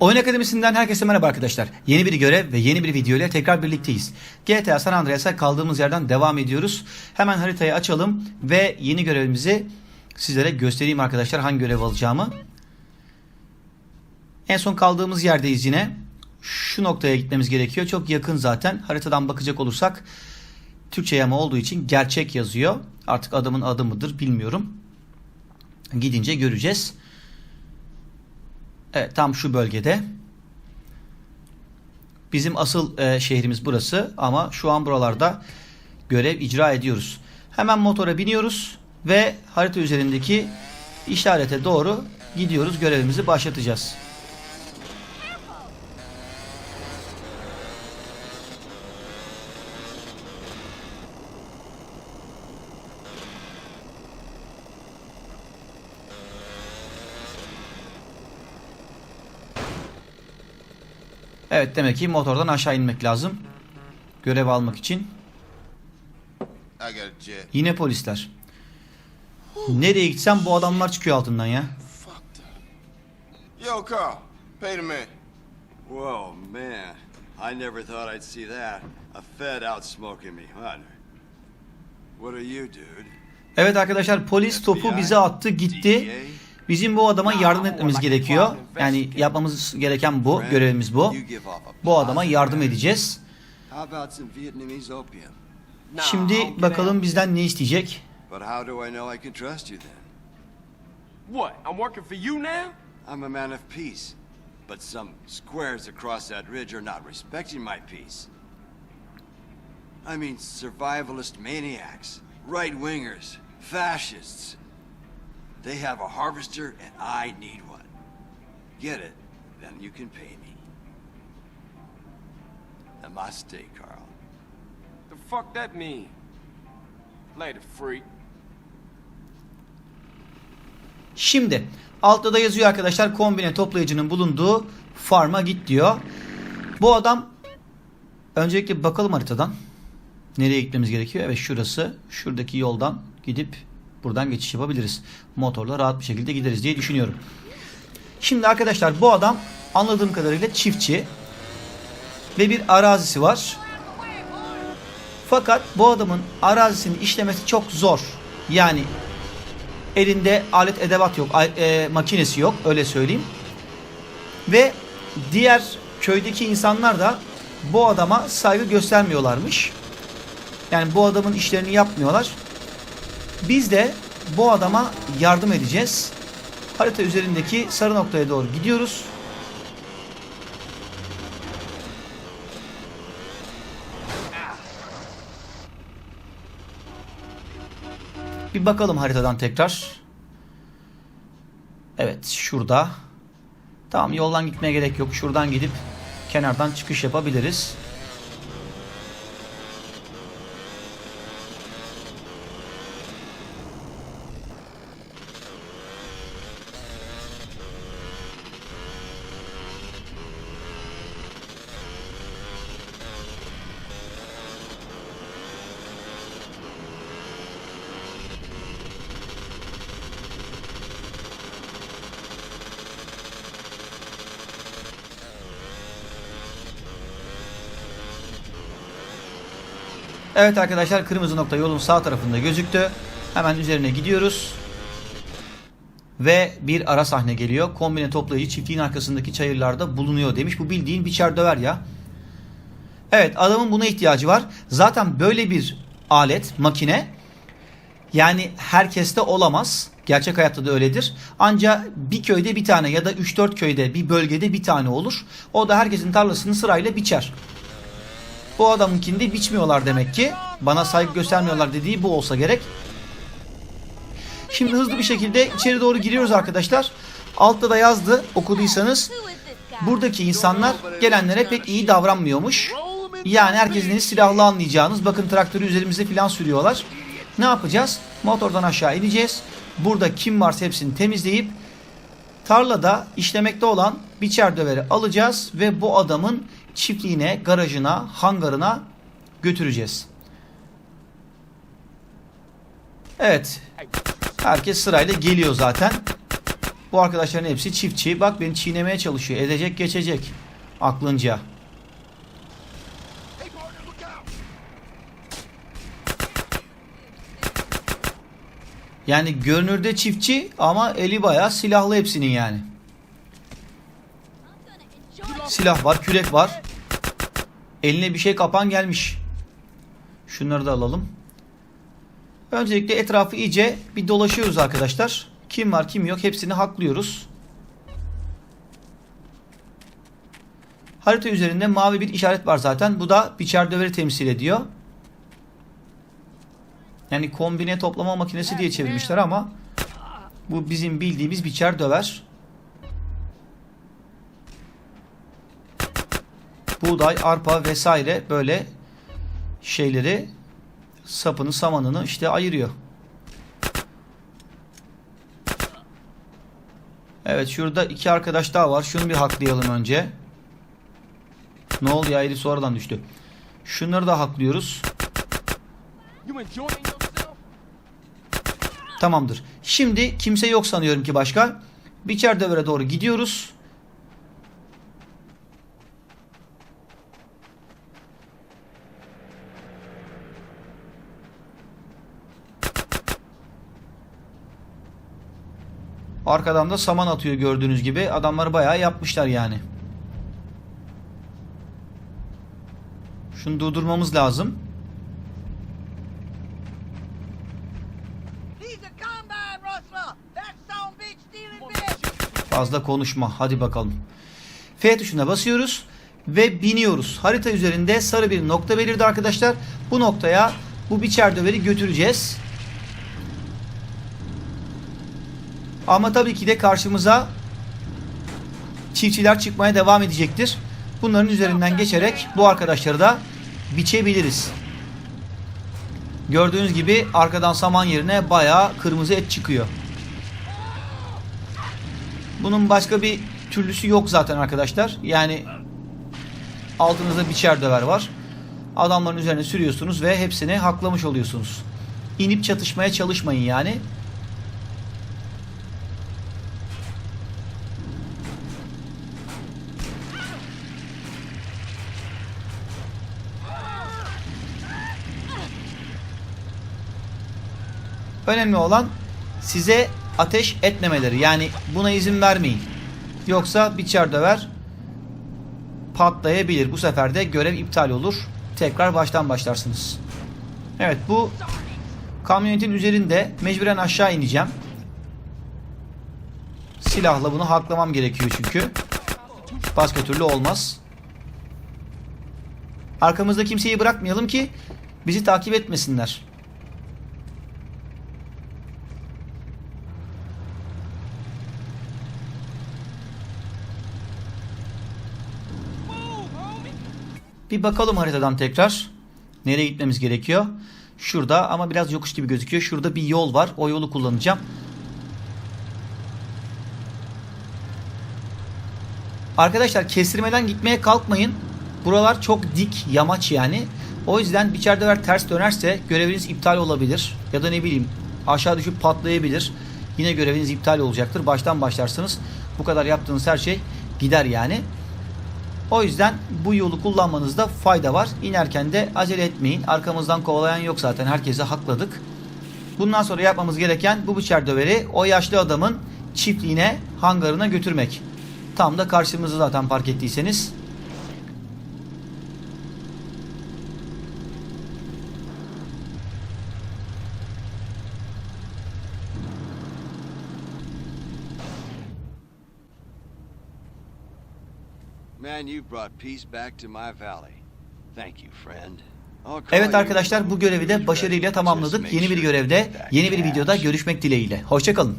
Oyun Akademisi'nden herkese merhaba arkadaşlar. Yeni bir görev ve yeni bir video ile tekrar birlikteyiz. GTA San Andreas'a kaldığımız yerden devam ediyoruz. Hemen haritayı açalım ve yeni görevimizi sizlere göstereyim arkadaşlar hangi görev alacağımı. En son kaldığımız yerdeyiz yine. Şu noktaya gitmemiz gerekiyor. Çok yakın zaten. Haritadan bakacak olursak Türkçe yama olduğu için gerçek yazıyor. Artık adamın adı mıdır bilmiyorum. Gidince göreceğiz. Evet tam şu bölgede. Bizim asıl e, şehrimiz burası ama şu an buralarda görev icra ediyoruz. Hemen motora biniyoruz ve harita üzerindeki işarete doğru gidiyoruz. Görevimizi başlatacağız. Evet demek ki motordan aşağı inmek lazım. Görev almak için. Yine polisler. Nereye gitsem bu adamlar çıkıyor altından ya. Yo, Carl, pay the man. Whoa, man. I never thought I'd see that. A Fed out smoking me, huh? What are you, dude? Evet arkadaşlar polis topu bize attı gitti. Bizim bu adama yardım etmemiz gerekiyor. Yani yapmamız gereken bu. Görevimiz bu. Bu adama yardım edeceğiz. Şimdi bakalım bizden ne isteyecek. What? I'm working for you now? I'm a man of peace. But some squares across that ridge are not respecting my peace. I mean, survivalist maniacs, right wingers, fascists. They have a harvester, and I need one. Get it, then you can pay me. Namaste, Carl. The fuck that mean? Later, freak. Şimdi altta da yazıyor arkadaşlar kombine toplayıcının bulunduğu farma git diyor. Bu adam öncelikle bakalım haritadan. Nereye gitmemiz gerekiyor? Evet şurası. Şuradaki yoldan gidip buradan geçiş yapabiliriz. Motorla rahat bir şekilde gideriz diye düşünüyorum. Şimdi arkadaşlar bu adam anladığım kadarıyla çiftçi ve bir arazisi var. Fakat bu adamın arazisini işlemesi çok zor. Yani elinde alet edevat yok, e, makinesi yok öyle söyleyeyim. Ve diğer köydeki insanlar da bu adama saygı göstermiyorlarmış. Yani bu adamın işlerini yapmıyorlar. Biz de bu adama yardım edeceğiz. Harita üzerindeki sarı noktaya doğru gidiyoruz. Bir bakalım haritadan tekrar. Evet şurada. Tamam yoldan gitmeye gerek yok. Şuradan gidip kenardan çıkış yapabiliriz. Evet arkadaşlar kırmızı nokta yolun sağ tarafında gözüktü. Hemen üzerine gidiyoruz. Ve bir ara sahne geliyor. Kombine toplayıcı çiftliğin arkasındaki çayırlarda bulunuyor demiş. Bu bildiğin biçer döver ya. Evet adamın buna ihtiyacı var. Zaten böyle bir alet, makine yani herkeste olamaz. Gerçek hayatta da öyledir. Ancak bir köyde bir tane ya da 3-4 köyde bir bölgede bir tane olur. O da herkesin tarlasını sırayla biçer. Bu adamınkini de biçmiyorlar demek ki. Bana saygı göstermiyorlar dediği bu olsa gerek. Şimdi hızlı bir şekilde içeri doğru giriyoruz arkadaşlar. Altta da yazdı okuduysanız. Buradaki insanlar gelenlere pek iyi davranmıyormuş. Yani herkesin silahlı anlayacağınız. Bakın traktörü üzerimize filan sürüyorlar. Ne yapacağız? Motordan aşağı ineceğiz. Burada kim varsa hepsini temizleyip tarlada işlemekte olan biçer döveri alacağız ve bu adamın çiftliğine, garajına, hangarına götüreceğiz. Evet. Herkes sırayla geliyor zaten. Bu arkadaşların hepsi çiftçi. Bak beni çiğnemeye çalışıyor. Edecek geçecek. Aklınca. Yani görünürde çiftçi ama eli bayağı silahlı hepsinin yani. Silah var, kürek var. Eline bir şey kapan gelmiş. Şunları da alalım. Öncelikle etrafı iyice bir dolaşıyoruz arkadaşlar. Kim var kim yok hepsini haklıyoruz. Harita üzerinde mavi bir işaret var zaten. Bu da biçer döveri temsil ediyor. Yani kombine toplama makinesi diye çevirmişler ama bu bizim bildiğimiz biçer döver. Buğday, arpa vesaire böyle şeyleri sapını, samanını işte ayırıyor. Evet şurada iki arkadaş daha var. Şunu bir haklayalım önce. Ne oldu ya eli sonradan düştü. Şunları da haklıyoruz. Tamamdır. Şimdi kimse yok sanıyorum ki başka. Biçer dövere doğru gidiyoruz. Arkadan da saman atıyor gördüğünüz gibi. Adamlar bayağı yapmışlar yani. Şunu durdurmamız lazım. Fazla konuşma. Hadi bakalım. F tuşuna basıyoruz ve biniyoruz. Harita üzerinde sarı bir nokta belirdi arkadaşlar. Bu noktaya bu biçer döveri götüreceğiz. Ama tabii ki de karşımıza çiftçiler çıkmaya devam edecektir. Bunların üzerinden geçerek bu arkadaşları da biçebiliriz. Gördüğünüz gibi arkadan saman yerine bayağı kırmızı et çıkıyor. Bunun başka bir türlüsü yok zaten arkadaşlar. Yani altınızda biçer döver var. Adamların üzerine sürüyorsunuz ve hepsini haklamış oluyorsunuz. İnip çatışmaya çalışmayın yani. Önemli olan size ateş etmemeleri. Yani buna izin vermeyin. Yoksa biçer döver patlayabilir. Bu sefer de görev iptal olur. Tekrar baştan başlarsınız. Evet bu kamyonetin üzerinde mecburen aşağı ineceğim. Silahla bunu haklamam gerekiyor çünkü. Başka türlü olmaz. Arkamızda kimseyi bırakmayalım ki bizi takip etmesinler. Bir bakalım haritadan tekrar. Nereye gitmemiz gerekiyor? Şurada ama biraz yokuş gibi gözüküyor. Şurada bir yol var. O yolu kullanacağım. Arkadaşlar kestirmeden gitmeye kalkmayın. Buralar çok dik, yamaç yani. O yüzden biçer döver ters dönerse göreviniz iptal olabilir. Ya da ne bileyim aşağı düşüp patlayabilir. Yine göreviniz iptal olacaktır. Baştan başlarsınız. Bu kadar yaptığınız her şey gider yani. O yüzden bu yolu kullanmanızda fayda var. İnerken de acele etmeyin. Arkamızdan kovalayan yok zaten. Herkese hakladık. Bundan sonra yapmamız gereken bu bıçer döveri o yaşlı adamın çiftliğine, hangarına götürmek. Tam da karşımızda zaten park ettiyseniz. Man, you brought peace back to my valley. Thank you, friend. Evet arkadaşlar bu görevi de başarıyla tamamladık. Yeni bir görevde, yeni bir videoda görüşmek dileğiyle. Hoşçakalın.